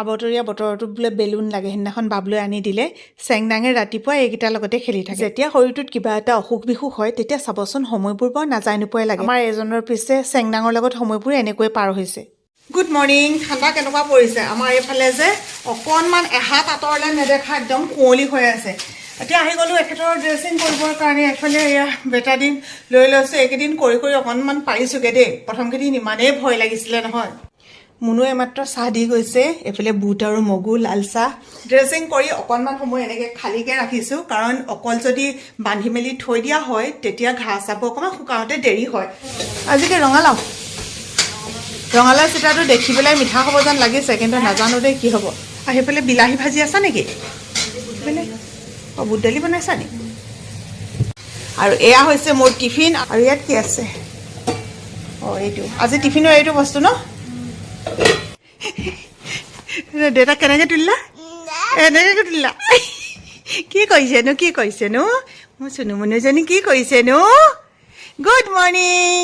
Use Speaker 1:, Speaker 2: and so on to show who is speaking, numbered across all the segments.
Speaker 1: আবতৰীয়া বতৰটোত বোলে বেলুন লাগে সেইদিনাখন বাবলৈ আনি দিলে। চেংনাঙে ৰাতিপুৱা এইকেইটাৰ লগতে খেলি থাকে। যেতিয়া শৰীৰটোত কিবা এটা অসুখ বিসুখ হয় তেতিয়া চাবচোন সময়বোৰ বৰ নাযায় নোপোৱাই লাগে। আমাৰ এজনৰ পিছে চেংনাঙৰ লগত সময়বোৰ এনেকৈ পাৰ হৈছে। গুড মৰ্ণিং ঠাণ্ডা কেনেকুৱা পৰিছে? আমাৰ এইফালে যে অকণমান এহাত আঁতৰলৈ নেদেখা একদম কুঁৱলী হৈ আছে। এতিয়া আহি গ'লোঁ এখেতৰ ড্ৰেছিং কৰিবৰ কাৰণে। এফালে এয়া বেটাডিন লৈ লৈছোঁ। এইকেইদিন কৰি কৰি অকণমান পাৰিছোঁগৈ দেই। প্ৰথমকেইদিন ইমানেই ভয় লাগিছিলে নহয়। মুনুৱে মাত্ৰ চাহ দি গৈছে এইফালে বুট আৰু মগু লাল চাহ। ড্ৰেছিং কৰি অকণমান সময় এনেকৈ খালীকৈ ৰাখিছোঁ কাৰণ অকল যদি বান্ধি মেলি থৈ দিয়া হয় তেতিয়া ঘাঁহ চাহবোৰ অকণমান শুকাওঁতে দেৰি হয়। আজিকে ৰঙালাও। ৰঙালাও চিটাটো দেখি পেলাই মিঠা হ'ব যেন লাগিছে কিন্তু নাজানো দেই কি হ'ব। আৰু সেইফালে বিলাহী ভাজি আছা নেকি? বুট দালি বনাইছা নি? আৰু এয়া হৈছে মোৰ টিফিন আৰু ইয়াত কি আছে? অঁ এইটো। আজি টিফিনৰ এইটো বস্তু ন? দেউতা কেনেকৈ তুলিলা এনেকৈ তুলিলা কি কৰিছেনো কি কৰিছেনো মোৰ চুনুমুনুজনী কি কৰিছেনো গুড মৰ্ণিং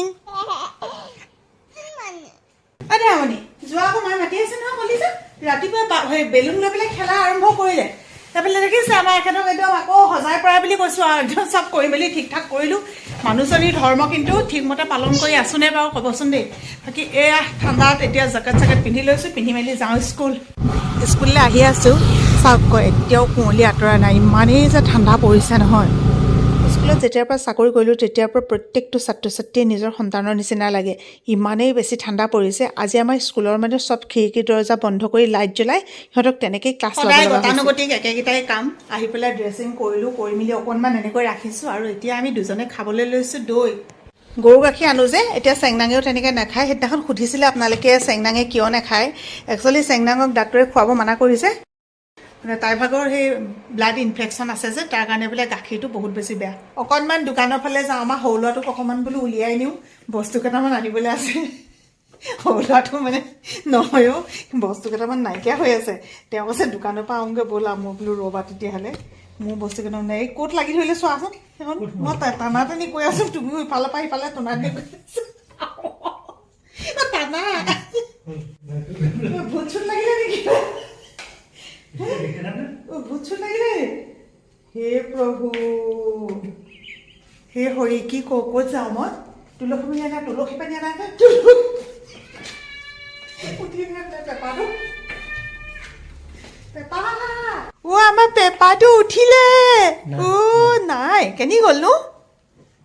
Speaker 1: আমনি যোৱা আকৌ মায়ে মাতি আছে নহয় কলিজা ৰাতিপুৱা বা- সেই বেলুন লৈ পেলাই খেলা আৰম্ভ কৰিলে তাৰপৰা দেখিছে আমাৰ এখেতক একদম আকৌ সজাই পৰা বুলি কৈছোঁ আৰু একদম চব কৰি মেলি ঠিক ঠাক কৰিলোঁ মানুহজনীৰ ধৰ্ম কিন্তু ঠিকমতে পালন কৰি আছোনে বাৰু ক'বচোন দেই। বাকী এয়া ঠাণ্ডাত এতিয়া জেকেট চেকেট পিন্ধি লৈছোঁ পিন্ধি মেলি যাওঁ স্কুল। স্কুললৈ আহি আছোঁ। চাওক এতিয়াও কুঁৱলী আঁতৰা নাই। ইমানেই যে ঠাণ্ডা পৰিছে নহয়। স্কুলত যেতিয়াৰ পৰা চাকৰি কৰিলোঁ তেতিয়াৰ পৰা প্ৰত্যেকটো ছাত্ৰ ছাত্ৰীয়ে নিজৰ সন্তানৰ নিচিনা লাগে। ইমানেই বেছি ঠাণ্ডা পৰিছে। আজি আমাৰ স্কুলৰ মানে চব খিৰিকী দৰ্জা বন্ধ কৰি লাইট জ্বলাই সিহঁতক তেনেকেই ক্লাছ গতানুগতিক একেকেইটাই কাম। আহি পেলাই ড্ৰেছিং কৰিলোঁ কৰি মেলি অকণমান এনেকৈ ৰাখিছোঁ আৰু এতিয়া আমি দুজনে খাবলৈ লৈছোঁ দৈ। গৰু গাখীৰ আনো যে এতিয়া চেংনাঙেও তেনেকৈ নাখায়। সেইদিনাখন সুধিছিলে আপোনালোকে চেংনাঙে কিয় নাখায়? একচুৱেলি চেংনাঙক ডাক্তৰে খুৱাব মানা কৰিছে। তাইৰ ভাগৰ সেই ব্লাড ইনফেকশ্যন আছে যে তাৰ কাৰণে বোলে গাখীৰটো বহুত বেছি বেয়া। অকণমান দোকানৰ ফালে যাওঁ আমাৰ সৰু ল'ৰাটোক অকণমান বোলো উলিয়াই নিওঁ বস্তু কেইটামান আনিবলৈ আছে। সৰু ল'ৰাটো মানে নহয়ও বস্তু কেইটামান নাইকিয়া হৈ আছে। তেওঁ কৈছে দোকানৰ পৰা আহোঁগৈ ব'লা মই বোলো ৰ'বা তেতিয়াহ'লে। মোৰ বস্তু কেইটামান নাই। এই ক'ত লাগি ধৰিলে চোৱাচোন। সেইখন মই টানা টানি কৈ আছোঁ তুমিও ইফালৰ পৰা সিফালে টনা টানি কৈ টানা। ভূত চুট লাগিলে নেকি? ভূত চুট লাগিলে হে প্ৰভু হে হৰি কি ক ক'ত যাওঁ মই তুলসী পানী আনা তুলসী পানী আনা পেপাটো পেপা অ আমাৰ পেপাটো উঠিলে। অ নাই কেনি গ'লনো?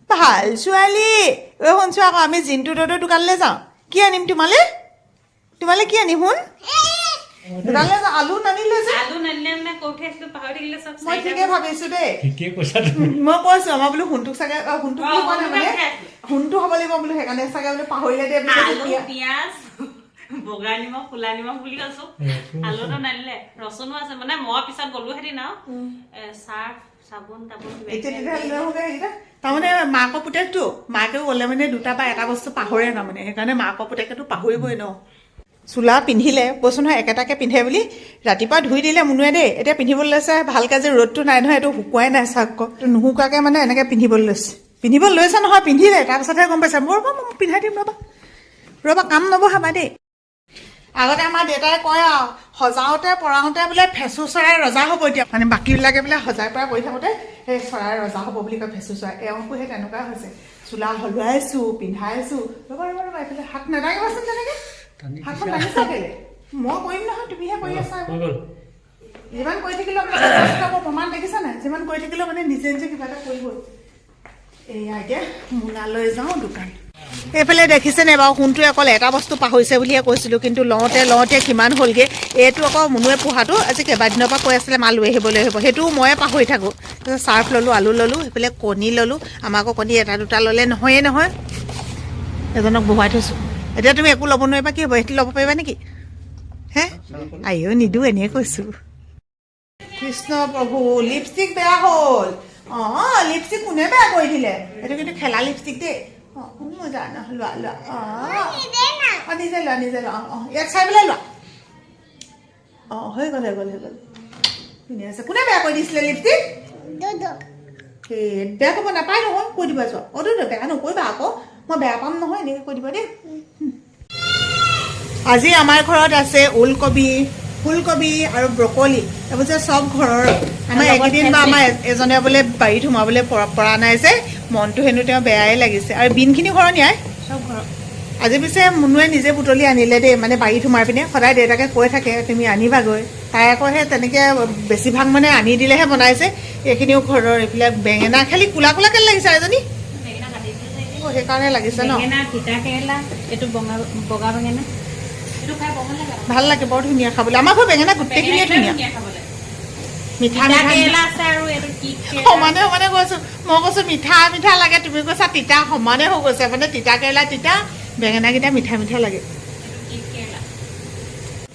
Speaker 1: ভালো ছোৱালী। অ শুনছো আকৌ আমি জিন্তু দদৰ দোকানলৈ যাওঁ। কি আনিম তোমালে? তোমালে কি আনিম শুন? আলু নানিলে যে
Speaker 2: আলু নানিলে মানে কৈ উঠাইছিলো পাহৰি থাকিলে চব
Speaker 1: মই ঠিকে ভাবিছো দেই
Speaker 3: ঠিকে কৈছা
Speaker 1: মই কৈছো বোলো চাগে অ, বুলি কোৱা নাই মানে
Speaker 2: অ,
Speaker 1: হ'ব লাগিব বোলো সেইকাৰণে চাগে বোলো পাহৰিলে দে বুলি
Speaker 2: পিয়াজ বগা নিমখ কোলা নিমখ বুলি কৈছো আলুটো নানিলে ৰচুনো আছে মানে মই পিছত গলো হেঁতেন আৰু চাৰ্ফ চাবোন তাবোন
Speaker 1: তাৰমানে মাকৰ পুতেকটো মাকেও গ'লে মানে দুটা বা এটা বস্তু পাহৰে তাৰমানে সেইকাৰণে মাকৰ পুতেকেতো পাহৰিবই ন চোলা পিন্ধিলে কৈছো নহয় একেটাকে পিন্ধে বুলি ৰাতিপুৱা ধুই দিলে মুনুৱে দেই। এতিয়া পিন্ধিবলৈ লৈছে ভালকৈ যে ৰ'দটো নাই নহয় এইটো শুকুৱাই নাই চাওক আকৌ নুশুকাকৈ মানে এনেকৈ পিন্ধিবলৈ লৈছে। পিন্ধিবলৈ লৈছে নহয় পিন্ধিলে তাৰপিছতহে গম পাইছে। মোৰ ৰ'বা মই পিন্ধাই দিম ৰ'বা। ৰ'বা কাম নবহাবা দেই। আগতে আমাৰ দেউতাই কয় আৰু সজাওঁতে পৰাওঁতে বোলে ফেঁচু চৰাই ৰজা হ'ব এতিয়া। মানে বাকীবিলাকে বোলে সজাই পৰা কৰি থাকোঁতে সেই চৰাই ৰজা হ'ব বুলি কয় ফেঁচু চৰাই। এওঁকো সেই তেনেকুৱা হৈছে। চোলা সলোৱাইছোঁ পিন্ধাইছোঁ। ৰ'বা ৰ'বা ৰ'বা এইফালে হাত নেদাঙিবাচোন তেনেকৈ। হাতখন
Speaker 3: দিছা।
Speaker 1: দাঙিছা কেলে মই কৰিম নহয় তুমিহে কৰি আছা।
Speaker 3: হৈ গ'ল।
Speaker 1: যিমান কৰি থাকিলেও মানে যথেষ্ট মোৰ প্ৰমাণ দেখিছা নাই? যিমান কৰি থাকিলেও মানে নিজে নিজে কিবা এটা কৰিবই এয়া এতিয়া মোনালৈ যাওঁ দোকান। এইফালে দেখিছেনে বাৰু সোণটোৱে অকল এটা বস্তু পাহৰিছে বুলিহে কৈছিলোঁ কিন্তু লওঁতে লওঁতে কিমান হ'লগৈ। এইটো আকৌ মুনুৱে পোহাটো আজি কেইবাদিনৰ পৰা কৈ আছিলে মা লৈ আহিব লৈ আহিব সেইটোও ময়ে পাহৰি থাকোঁ। তাৰপিছত চাৰ্ফ ল'লোঁ আলু ল'লোঁ সেইফালে কণী ল'লোঁ। আমাৰ আকৌ কণী এটা দুটা ল'লে নহয়েই নহয়। এজনক বহুৱাই থৈছোঁ। এতিয়া তুমি একো ল'ব নোৱাৰিবা কি হ'ব? সেইটো ল'ব পাৰিবা নেকি? হে? আইও নিদো এনেই কৈছোঁ। কৃষ্ণ প্ৰভু লিপষ্টিক বেয়া হ'ল। অঁ লিপষ্টিক কোনে বেয়া কৰি দিলে? এইটো কিন্তু খেলা লিপষ্টিক দেই। অঁ মজা লোৱা লোৱা। অঁ অঁ নিজে লোৱা নিজে লোৱা। অঁ অঁ ইয়াত চাই পেলাই লোৱা। অঁ হৈ গ'ল হৈ গ'ল হৈ গ'ল। ধুনীয়া আছে কোনে বেয়া কৰি দিছিলে লিপষ্টিক সেই বেয়া কৰিব নাপায় নহয় কৈ দিবা যোৱা অ বেয়া নকৰিবা আকৌ। মই বেয়া পাম নহয় এনেকৈ কৈ দিবা দেই। আজি আমাৰ ঘৰত আছে ওলকবি ফুলকবি আৰু ব্ৰকলি। এইবোৰ যে চব ঘৰৰ। আমাৰ এইকেইদিন বা। আমাৰ এজনে বোলে বাৰীত সোমাবলৈ পৰা নাই যে মনটো হেনো তেওঁ বেয়াই লাগিছে। আৰু বিনখিনি ঘৰৰ নিয়াই?
Speaker 2: চব ঘৰত।
Speaker 1: আজি পিছে মুনুৱে নিজে বুটলি আনিলে দেই। মানে বাৰীত সোমাই পিনে। সদায় দেউতাকে কৈ থাকে তুমি আনিবাগৈ। তাই আকৌ সেই তেনেকৈ বেছিভাগ মানে আনি দিলেহে বনাইছে। এইখিনিও ঘৰৰ এইবিলাক বেঙেনা। খালি কোলা কোলাকৈ লাগিছে এজনী। সেইকাৰণে লাগিছে ন?
Speaker 2: বগা বগা বেঙেনা। ভাল লাগে
Speaker 1: বৰ ধুনীয়া খাবলৈ। আমাৰ ঘৰ বেঙেনা গোটেইখিনিয়ে ধুনীয়া। মিঠা সমানে সমানে কৈছো। মই কৈছো মিঠা মিঠা লাগে। তুমি কৈছা তিতা। সমানে হৈ গৈছে। মানে তিতা কেৰেলা তিতা বেঙেনাকেইটা মিঠা মিঠা লাগে।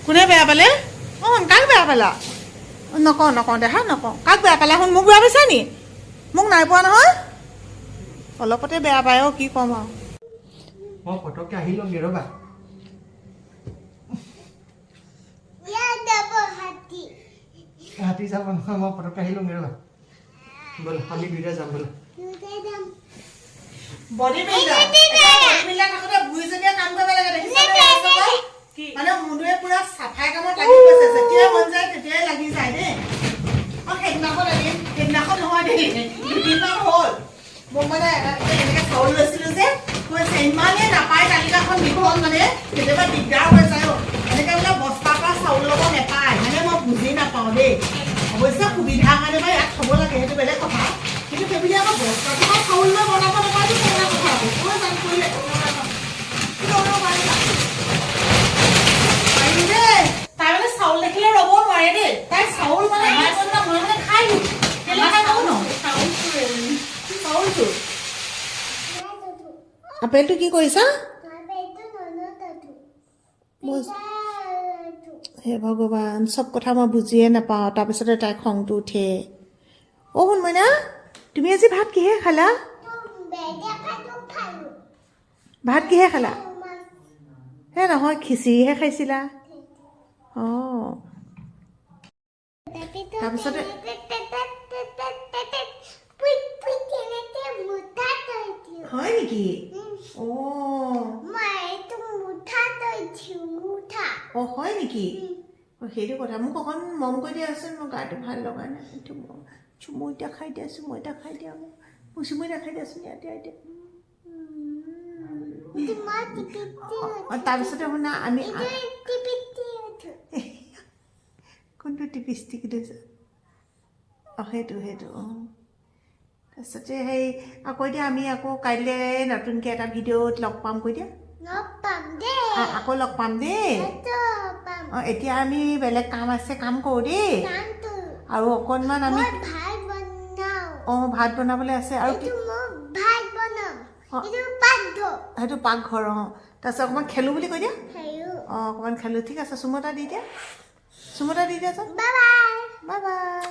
Speaker 1: কোনে বেয়া পালে? অঁ কাক বেয়া পালা? নকওঁ নকওঁ দেখা নকওঁ। কাক বেয়া পালা শুন মোক বেয়া পাইছা নি? মোক নাই পোৱা নহয়। অলপতে বেয়া পায় অ কি ক'ম আৰু।
Speaker 3: মই পটককে আহি লওঁগে ৰ'বা। হাতী চাব নহয় মই পটককে আহি লওঁগে ৰ'বা ব'ল আমি দুইটা যাম ball.
Speaker 1: Body builder body builder থাকোঁতে বুঢ়ীজনীয়ে কাম কৰিব লাগে দেখিছা
Speaker 2: কি
Speaker 1: মানে মুনুৱে পুৰা চাফাই কামত অৱশ্যে সুবিধাৰ কাৰণে বা ইয়াত থ'ব লাগে সেইটো বেলেগ কথা। কিন্তু সেইবুলি আকৌ বস্তাৰ পৰা চাউল লৈ বনাব নাপায়টো কেনেকুৱা কথা আকৌ। মই জানো কৰিলে কিন্তু অলপ পাৰিবা। দেই। তাই মানে চাউল দেখিলে ৰ'ব নোৱাৰে দেই। তাই চাউল মানে মই মানে খাই দিওঁ। কেলে খাই খাওঁ ন চাউলটো। আপেলটো কি কৰিছা? হে ভগৱান চব কথা মই বুজিয়ে নাপাওঁ। তাৰপিছতে তাই খংটো উঠে। অ' শুনমইনা তুমি আজি ভাত কিহে খালা? ভাত কিহে খালা? হে নহয় খিচিৰিহে খাইছিলা। অঁ। তাৰপিছতে হয় নেকি? অঁ। অঁ হয় নেকি? সেইটো কথা মোক অকণ মম কৰি দিয়াচোন মোৰ গাটো ভাল লগা নাই এইটো মই চুমু এতিয়া খাই দিয়াচোন মই এতিয়া খাই দিয়া মোক মোক চুমু এতিয়া খাই দিয়াচোন ইয়াতে এতিয়া অঁ তাৰপিছতে শুনা আমি কোনটো টিপিষ্টিক দিছে অঁ সেইটো সেইটো অঁ তাৰপিছতে সেই আকৌ এতিয়া আমি আকৌ কাইলৈ নতুনকৈ এটা ভিডিঅ'ত লগ পাম কৈ দিয়া অঁ, আকৌ লগ পাম দেই অঁ এতিয়া আমি বেলেগ কাম আছে কাম কৰোঁ দেই। আৰু অকণমান আমি অঁ ভাত বনাবলৈ আছে আৰু সেইটো পাকঘৰ অঁ। তাৰপিছত অকণমান খেলোঁ বুলি কৈ দিয়া। অঁ অকণমান খেলোঁ। ঠিক আছে চুমু এটা দি দিয়া। চুমু এটা দি দিয়াচোন
Speaker 4: বাই বাই।
Speaker 1: Bye bye.